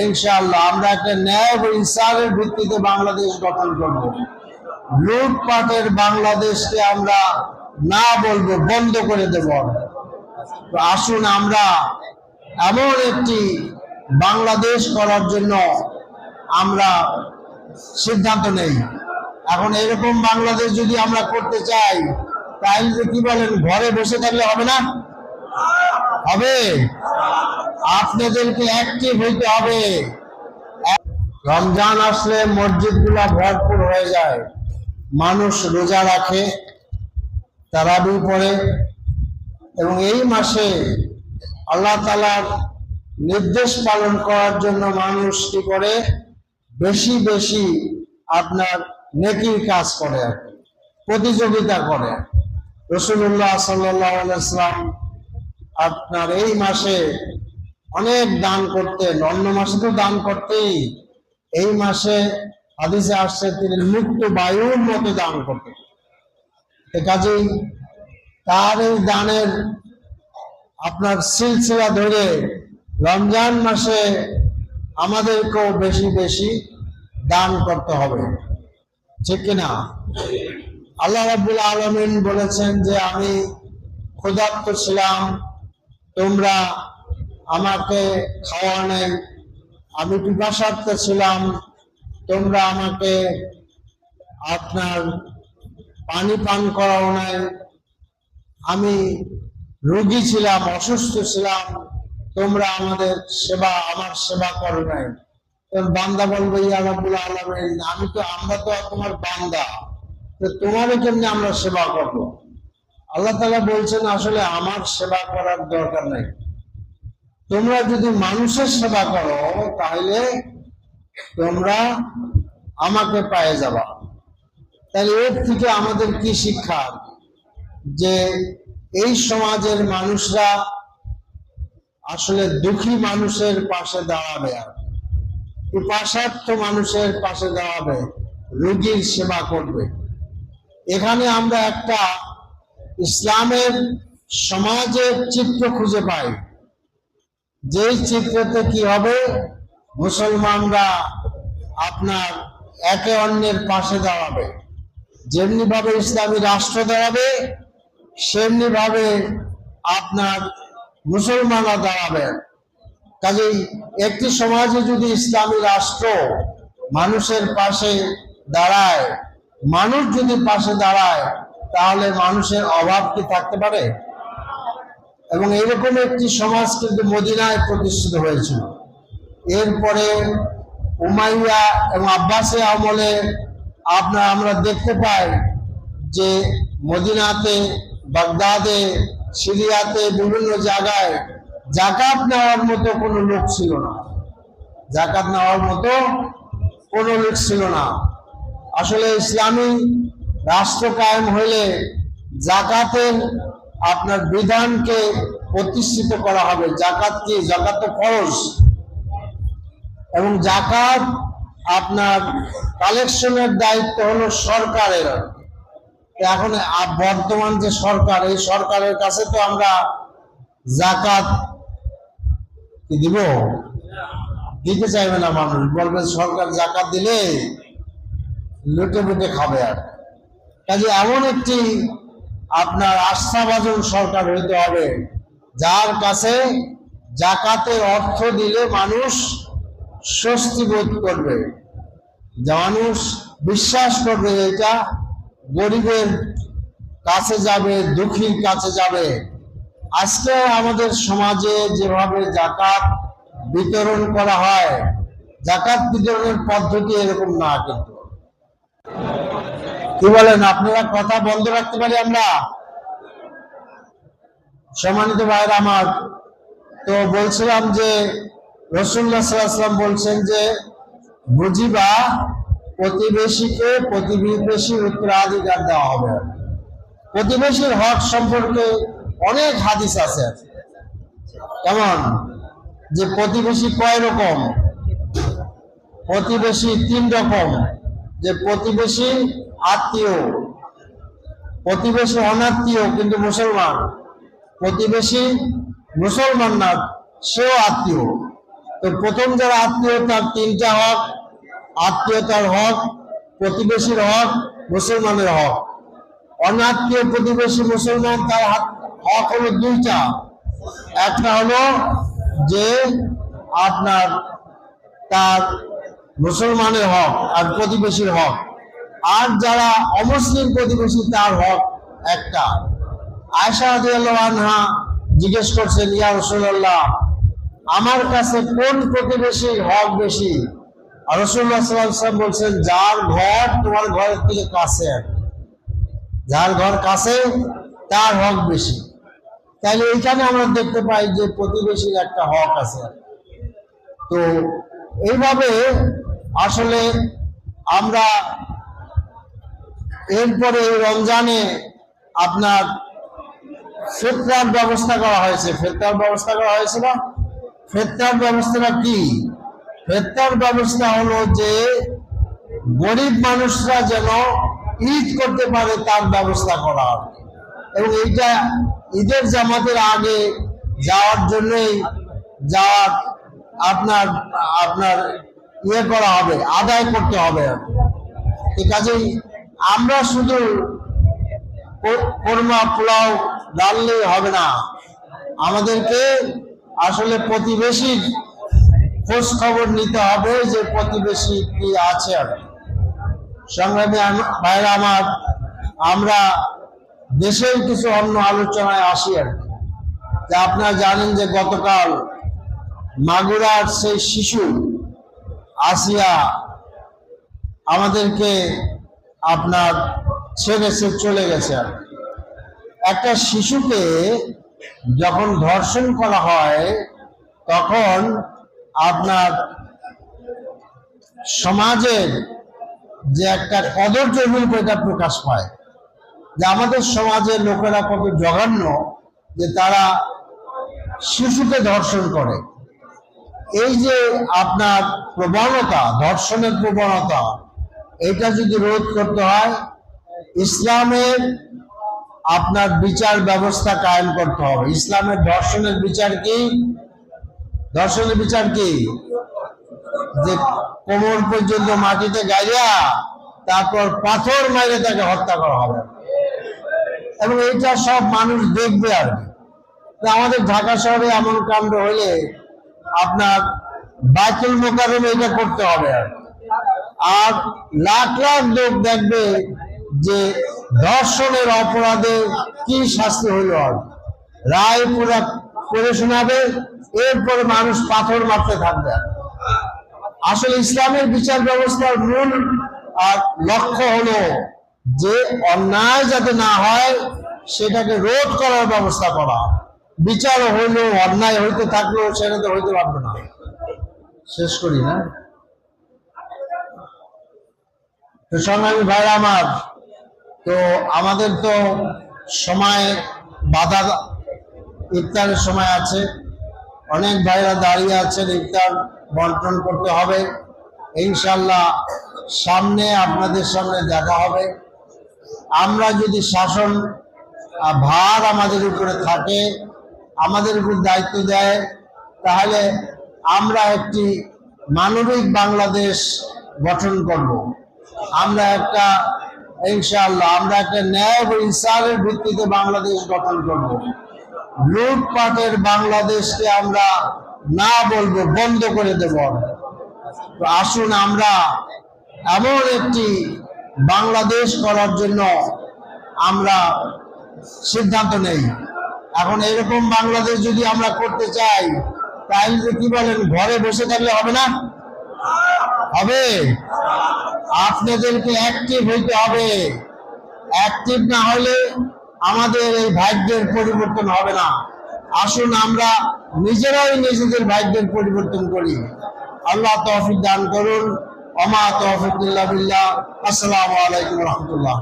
ইনশাআল্লাহ, আমরা একটা ন্যায় ও ইনসাফের ভিত্তিতে বাংলাদেশ গঠন করব। লুটপাটের বাংলাদেশকে আমরা না বলব, বন্ধ করে দেব। তো আসুন আমরা এমন একটি বাংলাদেশ করার জন্য আমরা সিদ্ধান্ত নেই। এখন এরকম বাংলাদেশ যদি আমরা করতে চাই, তাহলে কি বলেন, ঘরে বসে থাকলে হবে না? হবে। আপনাদেরকে অ্যাক্টিভ হইতে হবে। রমজান আসলে মসজিদগুলা ভরপুর হয়ে যায়। মানুষ রোজা রাখে, তারাবি পড়ে এবং এই মাসে আল্লাহ তালার নির্দেশ পালন করার জন্য মানুষ কি করে? বেশি বেশি আপনার নেকির কাজ করে প্রতিযোগিতা করে। রসুল্লাহ সাল্লাম আপনার এই মাসে অনেক দান করতেন, অন্য মাসে তো দান করতেই। এই মাসে হাদিসে আসছে, তিনি মুক্ত বায়ুর মতো দান করতেন। এ কাজেই তার এই দানের আপনার সিলসিলা ধরে রমজান মাসে আমাদেরকেও বেশি বেশি দান করতে হবে। ঠিক কিনা? আল্লাহ রাব্বুল আলমিন বলেছেন যে আমি ক্ষুধার্ত ছিলাম তোমরা আমাকে খাওয়া নেই। আমি পিপাসার্থ ছিলাম। তোমরা আমাকে আপনার পানি পান করাও নাই। আমি রোগী ছিলাম, অসুস্থ ছিলাম। তোমরা আমাদের সেবা, আমার সেবা করো নাই। বান্দা বলবে, ইয়া রাব্বুল আলামিন, আমি তো, আমরা তো তোমার বান্দা। তো তোমারও কেমনি আমরা সেবা করব? আল্লাহ তালা বলছেন, আসলে আমার সেবা করার দরকার নাই। তোমরা যদি মানুষের সেবা করো, তাহলে তোমরা আমাকে পায়ে যাবা। তাহলে এর থেকে আমাদের কি শিক্ষা? যে এই সমাজের মানুষরা আসলে দুঃখী মানুষের পাশে দাঁড়াবে আর উপাসার্থ মানুষের পাশে দাঁড়াবে, রোগীর সেবা করবে। এখানে আমরা একটা ইসলামের সমাজের চিত্র খুঁজে পাই যেই চিত্রতে কি হবে? মুসলমানরা আপনার একে অন্যের পাশে দাঁড়াবে। যেমনি ভাবে ইসলামী রাষ্ট্র দাঁড়াবে সেমনি ভাবে আপনার মুসলমানরা দাঁড়াবে। কাজেই একটি সমাজে যদি ইসলামী রাষ্ট্র মানুষের পাশে দাঁড়ায়, মানুষ যদি পাশে দাঁড়ায় তাহলে মানুষের অভাব কি থাকতে পারে? এবং এরকম একটি সমাজ কিন্তু মদিনায় প্রতিষ্ঠিত হয়েছিল। এরপরে উমাইয়া এবং আব্বাসে আমলে আপনার আমরা দেখতে পাই যে মদিনাতে, বাগদাদে, সিরিয়াতে বিভিন্ন জায়গায় জাকাত নেওয়ার মতো কোনো লোক ছিল না। জাকাত নেওয়ার মতো কোনো লোক ছিল না। আসলে ইসলামী রাষ্ট্র কায়েম হইলে জাকাতের আপনার বিধানকে প্রতিষ্ঠিত করা হবে। জাকাত কি? জাকাত তো খরচ এবং জাকাত আপনার কালেকশনের দায়িত্ব হলো সরকারের। এখন বর্তমান যে সরকার, এই সরকারের কাছে তো আমরা জাকাত দিব? দিতে চাইবে না মানুষ। বলবে সরকার জাকাত দিলে লুটে বুটে খাবে আর কাজে এমন একটি আপনার আস্থাভাজন সরকার হইতে হবে, যার কাছে জাকাতের অর্থ দিলে মানুষ স্বস্তি বোধ করবে। মানুষ বিশ্বাস করবে এটা গরিবের কাছে যাবে, দুঃখীর কাছে যাবে। আজকে আমাদের সমাজে যেভাবে জাকাত বিতরণ করা হয়, জাকাত বিতরণের পদ্ধতি এরকম না কিন্তু। কি বলেন, আপনারা কথা বন্ধ রাখতে পারি আমরা? সম্মানিত ভাইরা আমার, তো বলছিলাম যে রসুল্লাহ সাল্লাম বলছেন যে, বুঝিবা প্রতিবেশীকে প্রতিবেশীর উত্তরাধিকার দেওয়া হবে। প্রতিবেশীর হক সম্পর্কে অনেক হাদিস আছে। কেমন? যে প্রতিবেশী কয় রকম? প্রতিবেশী তিন রকম। যে প্রতিবেশী আত্মীয়, প্রতিবেশী অনাত্মীয় কিন্তু মুসলমান। প্রতিবেশী মুসলমান না, সেও আত্মীয়। তো প্রথম যারা আত্মীয়, তার তিনটা হক। আত্মীয়তার হক, প্রতিবেশীর হক, মুসলমানের হক। অনাত্মীয়, প্রতিবেশী, মুসলমান, তার হক হলো দুইটা। একটা হলো যে আপনার তার মুসলমানের হক আর প্রতিবেশীর হক। আর যারা অমুসলিম প্রতিবেশী, তার হক একটা। আয়সা আনহা জিজ্ঞেস করছেন, ইয়া রাসূলুল্লাহ, আমার কাছে কোন প্রতিবেশীর হক বেশি? আলাইহি বলছেন, যার ঘর তোমার ঘরের থেকে কাছে যার ঘর কাছে, তার হক বেশি। তাহলে এইখানে আমরা দেখতে পাই যে প্রতিবেশীর একটা হক আছে তো এইভাবে আসলে আমরা এরপরে রমজানে আপনার ফেতরার ব্যবস্থা করা হয়েছে। ফেতরার ব্যবস্থা করা হয়েছিল ফেতরার ব্যবস্থাটা কি? ফেতরার ব্যবস্থা হলো যে গরিব মানুষরা যেন ঈদ করতে পারে তার ব্যবস্থা করা হবে। এবং এইটা ঈদের জামাতের আগে যাওয়ার জন্যই যাওয়ার আপনার আপনার ইয়ে করা হবে, আদায় করতে হবে। আছে আমরা শুধু কোরমা পোলাও ডাললেই হবে না আমাদেরকে আসলে প্রতিবেশীর খোঁজ খবর নিতে হবে যে প্রতিবেশী কি আছে। সংগ্রামী ভাইরা আমার, আমরা দেশের কিছু অন্য আলোচনায় আসি আর কি। আপনারা জানেন যে গতকাল মাগুরার সেই শিশু, আসিয়া আমাদেরকে আপনার ছেড়ে সে চলে গেছে আর একটা শিশুকে যখন ধর্ষণ করা হয়, তখন আপনার সমাজের যে একটা কদর্য রূপ এটা প্রকাশ পায়। যে আমাদের সমাজের লোকেরা কত জঘন্য যে তারা শিশুকে ধর্ষণ করে। এই যে আপনার প্রবণতা, ধর্ষণের প্রবণতা এটা যদি রোধ করতে হয়, ইসলামের আপনার বিচার ব্যবস্থা কায়েম করতে হবে। ইসলামের ধর্ষণের বিচার কি? ধর্ষণের বিচার কি? যে কোমর পর্যন্ত মাটিতে গাইয়া তারপর পাথর মাইরে তাকে হত্যা করা হবে। এবং এটা সব মানুষ দেখবে আর কি। আমাদের ঢাকা শহরে এমন কাণ্ড হলে আপনার বাইতুল মোকারমে এটা করতে হবে আর কি। আর লাখ লাখ লোক দেখবে যে ধর্ষণের অপরাধে কি শাস্তি হইল রায় পুরা করে শোনাবে, এরপরে মানুষ পাথর মারতে থাকবে আসলে ইসলামের বিচার ব্যবস্থার মূল আর লক্ষ্য হলো যে অন্যায় যাতে না হয়, সেটাকে রোধ করার ব্যবস্থা করা। বিচার হইল অন্যায় হইতে থাকলেও সেটা তো হইতে পারবে না। শেষ করি না। তো সংগ্রামী ভাইরা আমার, তো আমাদের তো সময় বাধা, ইফতারের সময় আছে। অনেক ভাইরা দাঁড়িয়ে আছেন, ইফতার বন্টন করতে হবে। ইনশাল্লাহ সামনে আপনাদের সামনে দেখা হবে। আমরা যদি শাসন ভার আমাদের উপরে থাকে, আমাদের উপর দায়িত্ব দেয়, তাহলে আমরা একটি মানবিক বাংলাদেশ গঠন করব। আমরা একটা, ইনশাআল্লাহ, আমরা একটা ন্যায় ও ইনসাফের ভিত্তিতে বাংলাদেশ গঠন করব। লুটপাটের বাংলাদেশকে আমরা না বলব, বন্ধ করে দেব। তো আসুন আমরা এমন একটি বাংলাদেশ করার জন্য আমরা সিদ্ধান্ত নেই। এখন এরকম বাংলাদেশ যদি আমরা করতে চাই, তাহলে কি বলেন, ঘরে বসে থাকলে হবে না? হবে? আপনাদেরকে অ্যাক্টিভ হইতে হবে। অ্যাক্টিভ না হলে আমাদের এই ভাগ্যের পরিবর্তন হবে না। আসুন আমরা নিজেরাই নিজেদের ভাগ্যের পরিবর্তন করি। আল্লাহ তহফিক দান করুন। অমা তহফিকুল্লাহ আসসালামু আলাইকুম রহমতুল্লাহ।